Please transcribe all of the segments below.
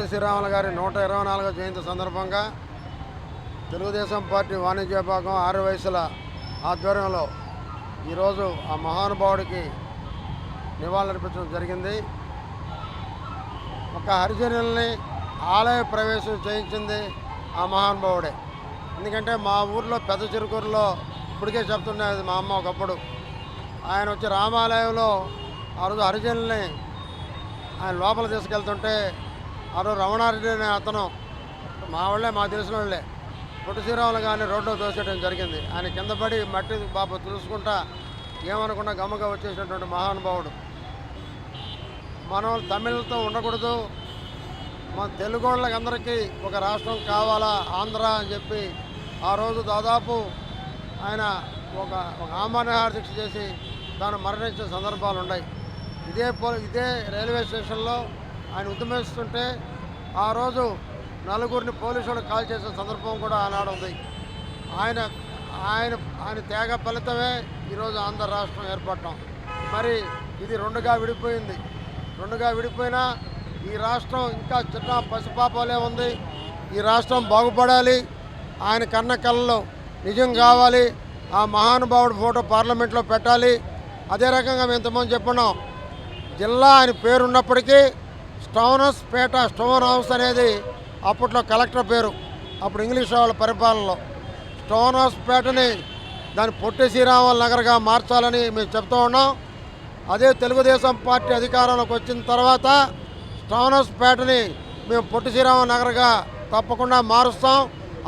గారి నూట ఇరవై నాలుగో జయంతి సందర్భంగా తెలుగుదేశం పార్టీ వాణిజ్య విభాగం ఆరు వయసుల ఆధ్వర్యంలో ఈరోజు ఆ మహానుభావుడికి నివాళులర్పించడం జరిగింది. ఒక హరిజనుల్ని ఆలయ ప్రవేశం చేయించింది ఆ మహానుభావుడే. ఎందుకంటే మా ఊర్లో పెద్ద చిరుకూరులో ఇప్పటికే చెప్తున్నది మా అమ్మ ఒకప్పుడు. ఆయన వచ్చి రామాలయంలో ఆ రోజు హరిజనుల్ని ఆయన లోపల తీసుకెళ్తుంటే ఆ రమణారెడ్డి అనే అతను మా వాళ్ళే మాకు తెలిసిన వాళ్ళే. పొట్టి శ్రీరాములు కానీ రోడ్లో తోసేయడం జరిగింది. ఆయన కింద పడి మట్టి బాబు తెలుసుకుంటా ఏమనకుండా గమ్మగా వచ్చేసినటువంటి మహానుభావుడు. మనం తమిళతో ఉండకూడదు. మన తెలుగు వాళ్ళకందరికీ ఒక రాష్ట్రం కావాలా ఆంధ్ర అని చెప్పి ఆ రోజు దాదాపు ఆయన ఒక ఒక ఆమరణ దీక్ష చేసి తాను మరణించిన సందర్భాలు ఉన్నాయి. ఇదే పో ఇదే రైల్వే స్టేషన్లో ఆయన ఉద్యమిస్తుంటే ఆ రోజు నలుగురిని పోలీసులు కాల్ చేసిన సందర్భం కూడా ఆనాడు ఉంది. ఆయన ఆయన ఆయన త్యాగ ఫలితమే ఈరోజు ఆంధ్ర రాష్ట్రం ఏర్పడటం. మరి ఇది రెండుగా విడిపోయింది. రెండుగా విడిపోయినా ఈ రాష్ట్రం ఇంకా చిన్న పసిపాపలే ఉంది. ఈ రాష్ట్రం బాగుపడాలి. ఆయన కన్న కళ్ళలో నిజం కావాలి. ఆ మహానుభావుడు ఫోటో పార్లమెంట్లో పెట్టాలి. అదే రకంగా మేము ఇంతమంది చెప్పినాం. జిల్లా ఆయన పేరున్నప్పటికీ స్టోనస్ పేట స్టోన్ హౌస్ అనేది అప్పట్లో కలెక్టర్ పేరు అప్పుడు ఇంగ్లీష్ వాళ్ళ పరిపాలనలో. స్టోన్ హౌస్ పేటని దాన్ని పొట్టి శ్రీరాముల నగర్గా మార్చాలని మేము చెప్తూ ఉన్నాం. అదే తెలుగుదేశం పార్టీ అధికారంలోకి వచ్చిన తర్వాత స్టోన్ హౌస్ పేటని మేము పొట్టి శ్రీరామ నగర్గా తప్పకుండా మారుస్తాం.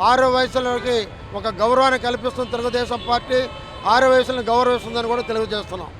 ఆరు వయసులకి ఒక గౌరవాన్ని కల్పిస్తుంది తెలుగుదేశం పార్టీ. ఆరు వయసులను గౌరవిస్తుందని కూడా తెలియజేస్తున్నాం.